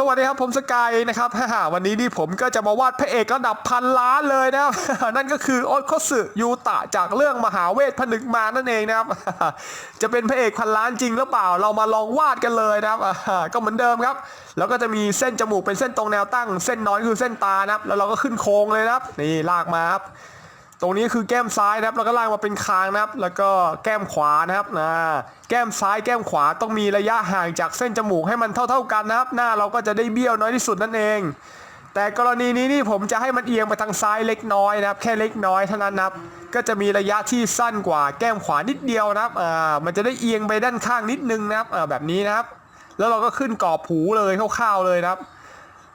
สวัสดีครับผมสกายนะครับฮ่าวันนี้นี่ผมก็จะมาวาดพระเอกระดับพันล้านเลยนะครับ นั่นก็คือโอตโคสึยูตะจากเรื่องมหาเวทผนึกมารนั่นเองนะครับ จะเป็นพระเอกพันล้านจริงหรือเปล่า เรามาลองวาดกันเลยนะครับ ก็เหมือนเดิมครับ แล้วก็จะมีเส้นจมูกเป็นเส้นตรงแนวตั้ง เส้นน้อยคือเส้นตานะครับ แล้วเราก็ขึ้นโค้งเลยนะครับ นี่ลากมาครับ ตรงนี้คือแก้มซ้ายนะครับ แล้วก็ลากมาเป็นคางนะครับ แล้วก็แก้มขวานะครับนะแก้มซ้ายแก้มขวาต้องมีระยะห่างจากเส้นจมูกให้มันเท่า ๆกันนะครับ หน้าเราก็จะได้เบี้ยวน้อยที่สุดนั่นเอง แต่กรณีนี้นี่ผมจะให้มันเอียงไปทางซ้ายเล็กน้อยนะครับ แค่เล็กน้อยเท่านั้นนะครับ ก็จะมีระยะที่สั้นกว่าแก้มขวานิดเดียวนะครับอ่ามันจะได้เอียงไปด้านข้างนิดนึงนะครับอ่าแบบนี้นะครับ แล้วเราก็ขึ้นกรอบหูเลยคร่าวๆเลยนะครับ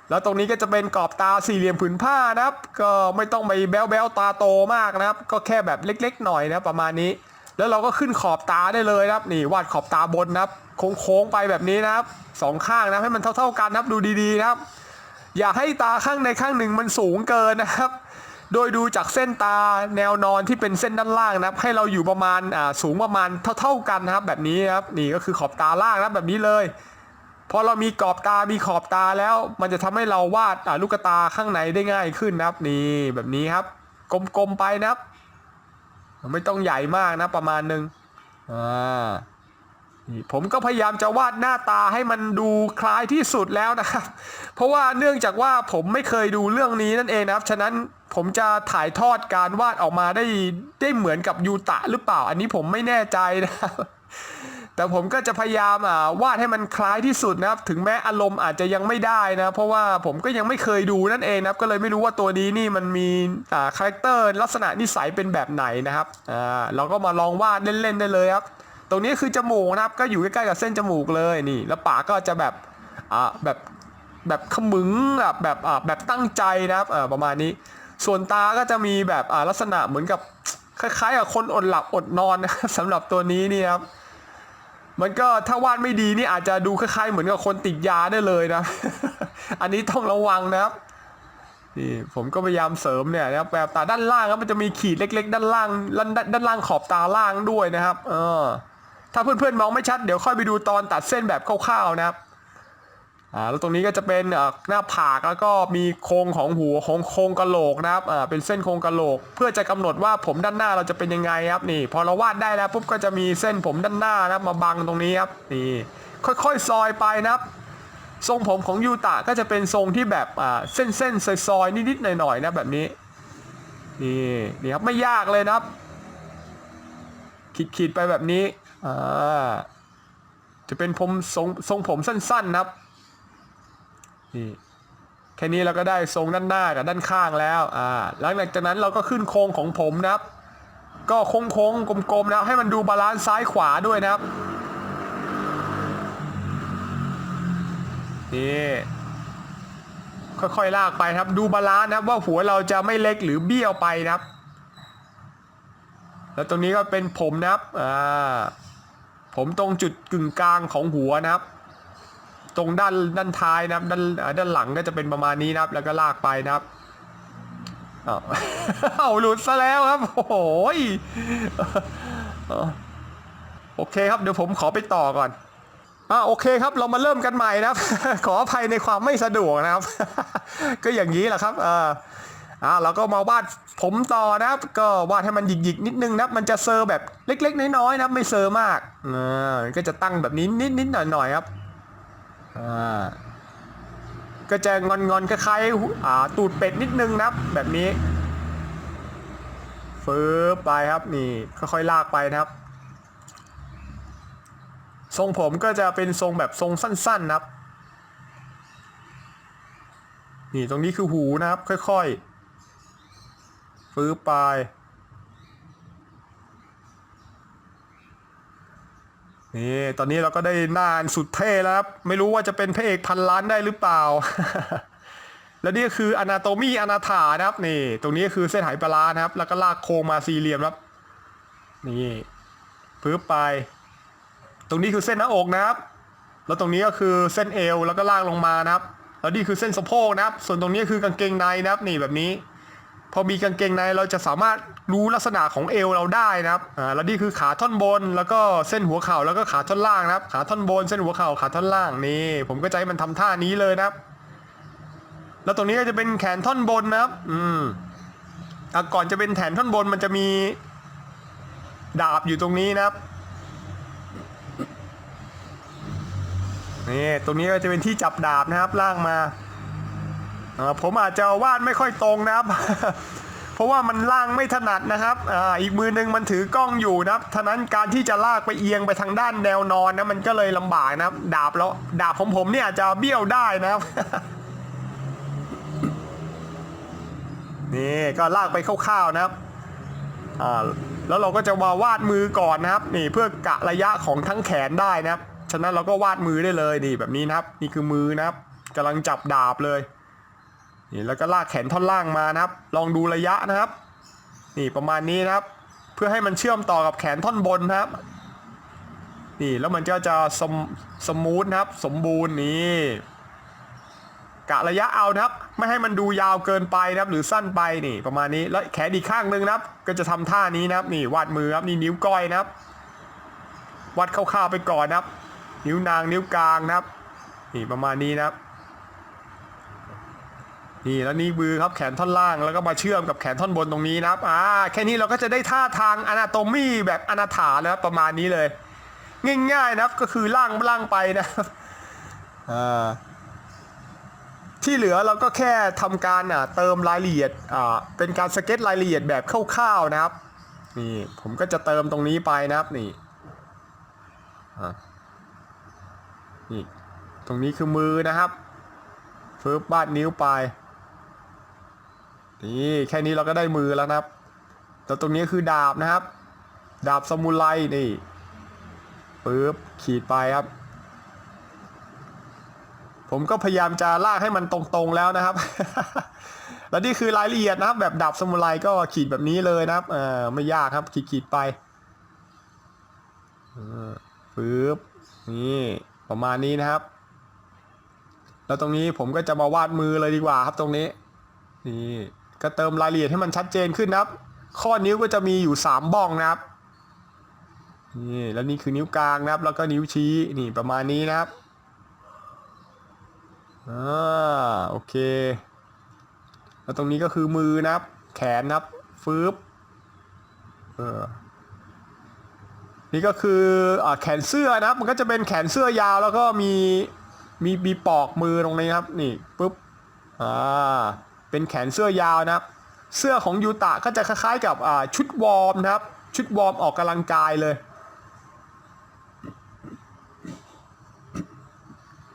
แล้วตรงนี้ก็จะเป็นกรอบตาสี่เหลี่ยมผืนผ้านะครับ ก็ไม่ต้องไปแบ๊วๆตาโตมากนะครับ ก็แค่แบบเล็กๆ หน่อยนะประมาณนี้ แล้วเราก็ขึ้นขอบตาได้เลยนะครับ นี่วาดขอบตาบนนะครับ โค้งๆไปแบบนี้นะครับสองข้างนะให้มันเท่า ๆกันนะครับดูดีๆนะครับ อย่าให้ตาข้างในข้างหนึ่งมันสูงเกินนะครับ โดยดูจากเส้นตาแนวนอนที่เป็นเส้นด้านล่างนะครับ ให้เราอยู่ประมาณอ่าสูงประมาณเท่า ๆกันนะครับ แบบนี้นะครับนี่ก็คือขอบตาล่างนะแบบนี้เลย พอเรามีกรอบตา มีขอบตาแล้ว มันจะทำให้เราวาดลูกตาข้างในได้ง่ายขึ้นนะครับ นี่แบบนี้ครับ กลมๆไปนะครับ ไม่ต้องใหญ่มากนะประมาณหนึ่งอ่านี่ผมก็พยายามจะวาดหน้าตาให้มันดูคล้ายที่สุดแล้วนะครับ เพราะว่าเนื่องจากว่าผมไม่เคยดูเรื่องนี้นั่นเองนะครับ ฉะนั้นผมจะถ่ายทอดการวาดออกมาได้ได้เหมือนกับยูตะหรือเปล่า อันนี้ผมไม่แน่ใจนะครับ แต่ผมก็จะพยายามอ่าวาดให้มันคล้ายที่สุดนะครับ ถึงแม้อารมณ์อาจจะยังไม่ได้นะ เพราะว่าผมก็ยังไม่เคยดูนั่นเองนะครับ ก็เลยไม่รู้ว่าตัวนี้นี่มันมีอ่าคาแรคเตอร์ลักษณะนิสัยเป็นแบบไหนนะครับอ่าเราก็มาลองวาดเล่นๆได้เลยครับ ตรงนี้คือจมูกนะครับ ก็อยู่ใกล้ๆกับเส้นจมูกเลยนี่ แล้วปากก็จะแบบอ่าแบบแบบขมึงแบบแบบอ่าแบบตั้งใจนะครับอ่าประมาณนี้ ส่วนตาก็จะมีแบบอ่าลักษณะเหมือนกับคล้ายๆกับคนอดหลับอดนอนนะครับสำหรับตัวนี้นี่ครับ มันก็ถ้าวาดไม่ดีนี่อาจจะดูคล้ายๆเหมือนกับคนติดยาได้เลยนะ อันนี้ต้องระวังนะครับนี่ผมก็พยายามเสริมเนี่ยนะครับแบบตาด้านล่างครับมันจะมีขีดเล็ก ๆ ด้านล่างด้านด้านล่างขอบตาล่างด้วยนะครับ เออ ถ้าเพื่อนๆมองไม่ชัดเดี๋ยวค่อยไปดูตอนตัดเส้นแบบคร่าวๆนะครับ อ่าแล้วตรงนี้ก็จะเป็นอ่าหน้าผากแล้วก็มีโครงของหัวของโครงกะโหลกนะครับอ่าเป็นเส้นโครงกะโหลก เพื่อจะกำหนดว่าผมด้านหน้าเราจะเป็นยังไงครับนี่ พอเราวาดได้แล้วปุ๊บก็จะมีเส้นผมด้านหน้านะมาบังตรงนี้ครับนี่ค่อยๆซอยไปนะครับทรงผมของยูตะก็จะเป็นทรงที่แบบอ่าเส้นเส้นๆซอยๆนิดๆหน่อยๆนะแบบนี้นี่นี่ครับไม่ยากเลยนะครับ ขีดๆไปแบบนี้อ่าจะเป็นผมทรงทรงผมสั้นๆนะครับ นี่แค่นี้เราก็ได้ทรงด้านหน้ากับด้านข้างแล้วอ่าหลังจากนั้นเราก็ขึ้นโครงของผมนะครับ ก็โค้งๆกลมๆนะครับให้มันดูบาลานซ์ซ้ายขวาด้วยนะครับนี่ค่อยๆลากไปครับ ดูบาลานซ์นะครับว่าหัวเราจะไม่เล็กหรือเบี้ยวไปนะครับ แล้วตรงนี้ก็เป็นผมนะครับอ่าผมตรงจุดกึ่งกลางของหัวนะครับ ตรงด้านด้านท้ายนะครับด้านด้านหลังก็จะเป็นประมาณนี้นะครับ แล้วก็ลากไปนะครับเอาหลุดซะแล้วครับโอ้โหยโอเคครับเดี๋ยวผมขอไปต่อก่อนอ่าโอเคครับเรามาเริ่มกันใหม่นะครับ ขออภัยในความไม่สะดวกนะครับ ก็อย่างนี้แหละครับเอ่าอ่าเราก็มาวาดผมต่อนะครับ ก็วาดให้มันหยิกๆนิดนึงนะครับ มันจะเซอร์แบบเล็ก ๆ น้อยๆนะครับ ไม่เซอร์มากอ่าก็จะตั้งแบบนี้นิดๆหน่อยๆครับ ก็จะงอนงอนๆคล้ายๆตูดเป็ดนิดนึงนะครับ แบบนี้ฟืบไปครับนี่ค่อยๆลากไปนะครับ ทรงผมก็จะเป็นทรงแบบทรงสั้นๆนะครับ นี่ตรงนี้คือหูนะครับ ค่อยๆฟืบไป นี่ตอนนี้เราก็ได้หน้านสุดเท่แล้วครับ ไม่รู้ว่าจะเป็นพระเอกพันล้านได้หรือเปล่า แล้วนี่ก็คืออนาโตมีอนาถานะครับนี่ ตรงนี้ก็คือเส้นไหปลาร้านะครับ แล้วก็ลากโค้งมาสี่เหลี่ยมครับ นี่พื้ไป ตรงนี้คือเส้นหน้าอกนะครับ แล้วตรงนี้ก็คือเส้นเอวแล้วก็ลากลงมานะครับ แล้วนี่คือเส้นสะโพกนะครับ ส่วนตรงนี้คือกางเกงในนะครับ นี่แบบนี้ พอมีกางเกงในเราจะสามารถรู้ลักษณะของเอวเราได้นะครับอ่าแล้วนี่คือขาท่อนบนแล้วก็เส้นหัวเข่าแล้วก็ขาท่อนล่างนะครับ ขาท่อนบนเส้นหัวเข่าขาท่อนล่างนี่ผมก็จะให้มันทำท่านี้เลยนะครับ แล้วตรงนี้ก็จะเป็นแขนท่อนบนนะครับ อืมอะก่อนจะเป็นแขนท่อนบนมันจะมีดาบอยู่ตรงนี้นะครับนี่ตรงนี้ก็จะเป็นที่จับดาบนะครับล่างมา ผมอาจจะวาดไม่ค่อยตรงนะครับ เพราะว่ามันล่างไม่ถนัดนะครับออีกมือหนึงมันถือกล้องอยู่นะครับทนั้นการที่จะลากไปเอียงไปทางด้านแนวนอนนะมันก็เลยลำบากนะครับ ดาบแล้วดาบของผมเนี่ยจะเบี้ยวได้นะครับนี่ก็ลากไปคร่าวๆนะครับแล้วเราก็จะมาวาดมือก่อนนะครับนี่เพื่อกะระยะของทั้งแขนได้นะครับ ฉะนั้นเราก็วาดมือได้เลยนี่แบบนี้นะครับ นี่คือมือนะครับกำลังจับดาบเลย นี่แล้วก็ลากแขนท่อนล่างมานะครับ ลองดูระยะนะครับ นี่ประมาณนี้นะครับ เพื่อให้มันเชื่อมต่อกับแขนท่อนบนนะครับ นี่แล้วมันก็จะสมสมูทนะครับ สมบูรณ์นี่กะระยะเอานะครับ ไม่ให้มันดูยาวเกินไปนะครับ หรือสั้นไปนี่ประมาณนี้แล้วแขนอีกข้างหนึ่งนะครับ ก็จะทำท่านี้นะครับ นี่วาดมือครับนี่นิ้วก้อยนะครับ วัดคร่าวๆไปก่อนนะครับ นิ้วนางนิ้วกลางนะครับ นี่ประมาณนี้นะครับ นี่แล้วนี่มือครับแขนท่อนล่างแล้วก็มาเชื่อมกับแขนท่อนบนตรงนี้นะครับอ่าแค่นี้เราก็จะได้ท่าทางอนาโตมีแบบอนาถาแล้วประมาณนี้เลย ง่ายๆนะครับก็คือล่างล่างไปนะครับอ่าที่เหลือเราก็แค่ทำการเติมรายละเอียดเป็นการสเก็ตรายละเอียดแบบคร่าวๆนะครับนี่ผมก็จะเติมตรงนี้ไปนะครับนี่นี่ตรงนี้คือมือนะครับฟืบบาดนิ้วไป นี่แค่นี้เราก็ได้มือแล้วนะครับ แต่ตรงนี้คือดาบนะครับ ดาบสมุไรนี่ปึ๊บขีดไปครับ ผมก็พยายามจะลากให้มันตรงๆแล้วนะครับ แล้วนี่คือรายละเอียดนะครับ แบบดาบสมุไรก็ขีดแบบนี้เลยนะครับเออไม่ยากครับ ขีดขีดๆไปปึ๊บนี่ประมาณนี้นะครับ แล้วตรงนี้ผมก็จะมาวาดมือเลยดีกว่าครับตรงนี้ นี่ ก็เติมรายละเอียดให้มันชัดเจนขึ้นนะครับ ข้อนิ้วก็จะมีอยู่ 3บ้องนะครับนี่แล้วนี่คือนิ้วกลางนะครับ แล้วก็นิ้วชี้นี่ประมาณนี้นะครับอ่าโอเค แล้วตรงนี้ก็คือมือนะครับ แขนนะครับฟืบเออนี่ก็คืออแขนเสื้อนะครับ มันก็จะเป็นแขนเสื้อยาวแล้วก็มีมีมีปอกมือตรงนี้ครับ นี่ปุ๊บอ่า เป็นแขนเสื้อยาวนะครับ เสื้อของยูตะก็จะคล้ายๆกับชุดวอร์มนะครับ ชุดวอร์มออกกำลังกายเลย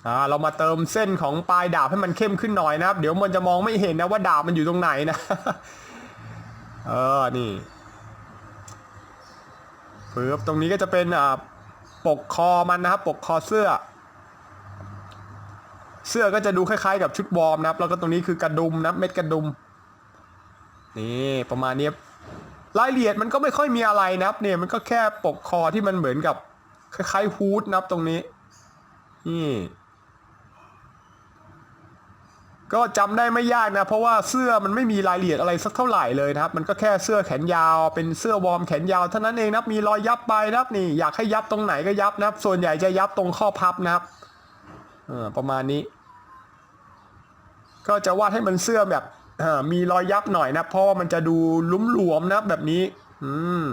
อ่าเรามาเติมเส้นของปลายดาบให้มันเข้มขึ้นหน่อยนะครับ เดี๋ยวมันจะมองไม่เห็นนะว่าดาบมันอยู่ตรงไหนนะ เออ นี่ปึ๊บตรงนี้ก็จะเป็นอ่าปกคอมันนะครับ ปกคอเสื้อ เสื้อก็จะดูคล้ายๆกับชุดวอร์มนะครับ แล้วก็ตรงนี้คือกระดุมนะครับเม็ดกระดุม นี่ประมาณนี้รายละเอียดมันก็ไม่ค่อยมีอะไรนะครับเนี่ยมันก็แค่ปกคอที่มันเหมือนกับคล้ายๆฮูดนะครับตรงนี้ นี่ ก็จำได้ไม่ยากนะ เพราะว่าเสื้อมันไม่มีรายละเอียดอะไรสักเท่าไหร่เลยนะครับ มันก็แค่เสื้อแขนยาว เป็นเสื้อวอร์มแขนยาวเท่านั้นเองนะครับ มีรอยยับไปนะครับนี่ อยากให้ยับตรงไหนก็ยับนะครับ ส่วนใหญ่จะยับตรงข้อพับนะครับประมาณนี้ ก็จะวาดให้มันเสื้อแบบมีรอยยับหน่อยนะ เพราะว่ามันจะดูลุ่มหลวมนะแบบนี้ อืม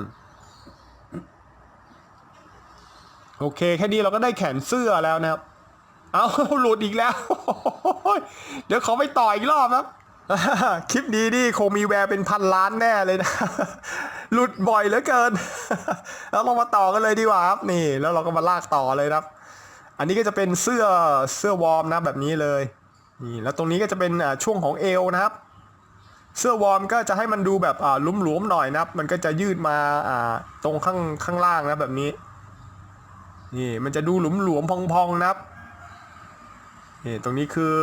โอเค แค่นี้เราก็ได้แขนเสื้อแล้วนะครับ เอาหลุดอีกแล้ว เดี๋ยวเขอไปต่ออีกรอบครับ คลิปนี้นี่คงมีแวร์เป็นพันล้านแน่เลยนะ หลุดบ่อยเหลือเกิน แล้วเรามาต่อกันเลยดีกว่าครับ นี่ แล้วเราก็มาลากต่อเลยครับ อันนี้ก็จะเป็นเสื้อเสื้อวอร์มนะแบบนี้เลย นี่แล้วตรงนี้ก็จะเป็นอ่าช่วงของเอวนะครับ เสื้อวอร์มก็จะให้มันดูแบบอ่าลุ่มหลวมๆหน่อยนะครับ มันก็จะยืดมาอ่าตรงข้างข้างล่างนะแบบนี้ นี่มันจะดูหลุมหลวมๆพองๆนะครับนี่ตรงนี้คือ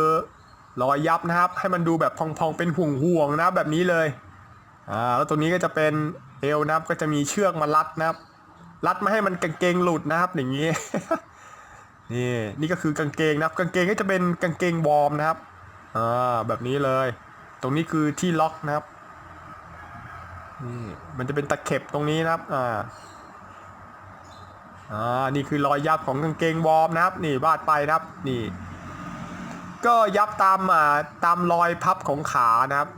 รอยยับนะครับ ให้มันดูแบบพองๆเป็นห่วงๆนะแบบนี้เลยอ่าแล้วตรงนี้ก็จะเป็นเอวนะครับ ก็จะมีเชือกมารัดนะครับ รัดไม่ให้มันกางเกงหลุดนะครับอย่างนี้ นี่นี่ก็คือกางเกงนะครับกางเกงก็จะเป็นกางเกงวอร์มนะครับอ่าแบบนี้เลย ตรงนี้คือที่ล็อกนะครับนี่มันจะเป็นตะเข็บตรงนี้นะครับอ่าอ่านี่คือรอยยับของกางเกงวอร์มนะครับนี่วาดไปนะครับนี่ ก็ยับตามอ่าตามรอยพับของขานะครับ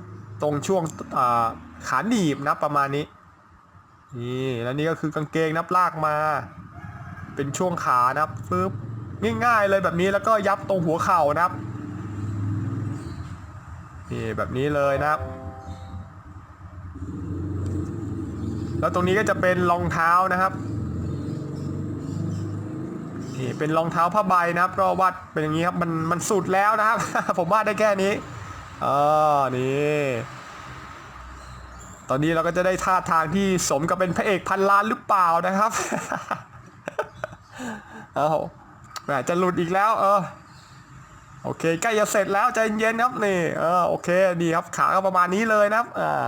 ตรงช่วงอ่าขาหนีบนะประมาณนี้นี่แล้วนี่ก็คือกางเกงนับลากมา เป็นช่วงขานะครับฟึบ ง่ายๆเลยแบบนี้แล้วก็ยับตรงหัวเข่านะครับนี่แบบนี้เลยนะครับ แล้วตรงนี้ก็จะเป็นรองเท้านะครับนี่เป็นรองเท้าผ้าใบนะครับ ก็วาดเป็นอย่างนี้ครับมันมันสุดแล้วนะครับ ผมวาดได้แค่นี้เออนี่ตอนนี้เราก็จะได้ท่าทางที่สมกับเป็นพระเอกพันล้านหรือเปล่านะครับ เอา แหมจะหลุดอีกแล้ว เออโอเคใกล้จะเสร็จแล้วใจเย็นๆครับนี่เออโอเคดีครับขาก็ประมาณนี้เลยนะครับอ่า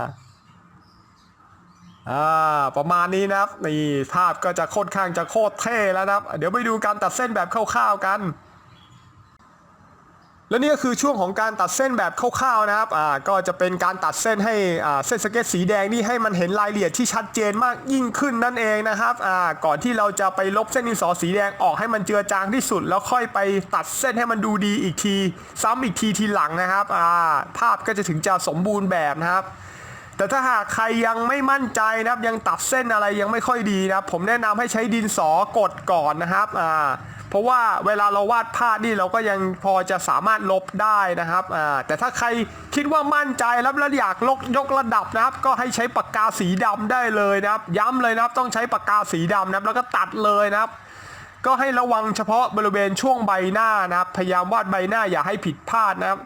อ่าประมาณนี้นะครับนี่ภาพก็จะค่อนข้างจะโคตรเท่แล้วนะครับ เดี๋ยวไปดูการตัดเส้นแบบคร่าวๆกัน และนี่ก็คือช่วงของการตัดเส้นแบบคร่าวๆนะครับอ่าก็จะเป็นการตัดเส้นให้อ่าเส้นสเก็ตสีแดงนี่ให้มันเห็นรายละเอียดที่ชัดเจนมากยิ่งขึ้นนั่นเองนะครับอ่าก่อนที่เราจะไปลบเส้นดินสอสีแดงออกให้มันเจือจางที่สุด แล้วค่อยไปตัดเส้นให้มันดูดีอีกที ซ้ำอีกทีทีหลังนะครับอ่าภาพก็จะถึงจะสมบูรณ์แบบนะครับแต่ถ้าหากใครยังไม่มั่นใจนะครับยังตัดเส้นอะไรยังไม่ค่อยดีนะครับผมแนะนำให้ใช้ดินสอกดก่อนนะครับอ่า เพราะว่าเวลาเราวาดภาพนี่เราก็ยังพอจะสามารถลบได้นะครับแต่ถ้าใครคิดว่ามั่นใจแล้วแล้วอยากลกยกระดับนะครับ ก็ให้ใช้ปากกาสีดำได้เลยนะครับ ย้ำเลยนะครับต้องใช้ปากกาสีดำนะครับแล้วก็ตัดเลยนะครับก็ให้ระวังเฉพาะบริเวณช่วงใบหน้านะครับ พยายามวาดใบหน้าอย่าให้ผิดพลาดนะครับ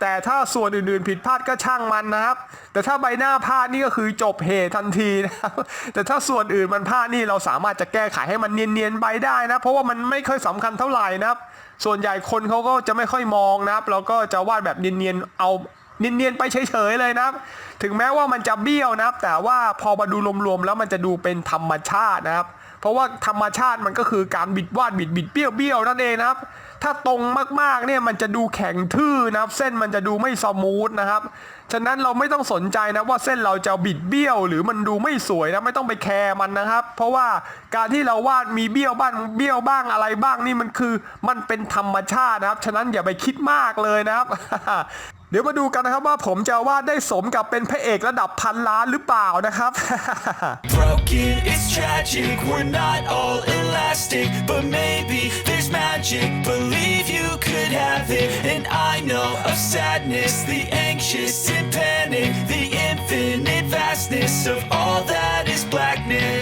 แต่ถ้าส่วนอื่นๆผิดพลาดก็ช่างมันนะครับ แต่ถ้าใบหน้าพลาดนี่ก็คือจบเหตุทันทีนะครับแต่ถ้าส่วนอื่นมันพลาดนี่เราสามารถจะแก้ไขให้มันเนียนๆไปได้นะ เพราะว่ามันไม่ค่อยสำคัญเท่าไหร่นะครับ ส่วนใหญ่คนเขาก็จะไม่ค่อยมองนะครับเราก็จะวาดแบบเนียนๆเอาเนียนๆไปเฉยๆเลยนะครับ ถึงแม้ว่ามันจะเบี้ยวนะครับ แต่ว่าพอมาดูรวมๆแล้วมันจะดูเป็นธรรมชาตินะครับ เพราะว่าธรรมชาติมันก็คือการบิดวาดบิดบิดเบี้ยวเบี้ยวนั่นเองนะครับ ถ้าตรงมากๆเนี่ยมันจะดูแข็งทื่อนะครับ เส้นมันจะดูไม่สมูทนะครับ ฉะนั้นเราไม่ต้องสนใจนะว่าเส้นเราจะบิดเบี้ยว หรือมันดูไม่สวยนะไม่ต้องไปแคร์มันนะครับ เพราะว่าการที่เราวาดมีเบี้ยวบ้างเบี้ยวบ้างอะไรบ้างนี่มันคือมันเป็นธรรมชาตินะครับ ฉะนั้นอย่าไปคิดมากเลยนะครับเดี๋ยวมาดูกันนะครับว่าผมจะวาดได้สมกับเป็นพระเอกระดับพันล้านหรือเปล่านะครับ broken, it's tragic. We're not all elastic, but maybe magic, believe you could have it. And I know of sadness, the anxious and panic, the infinite vastness of all that is blackness.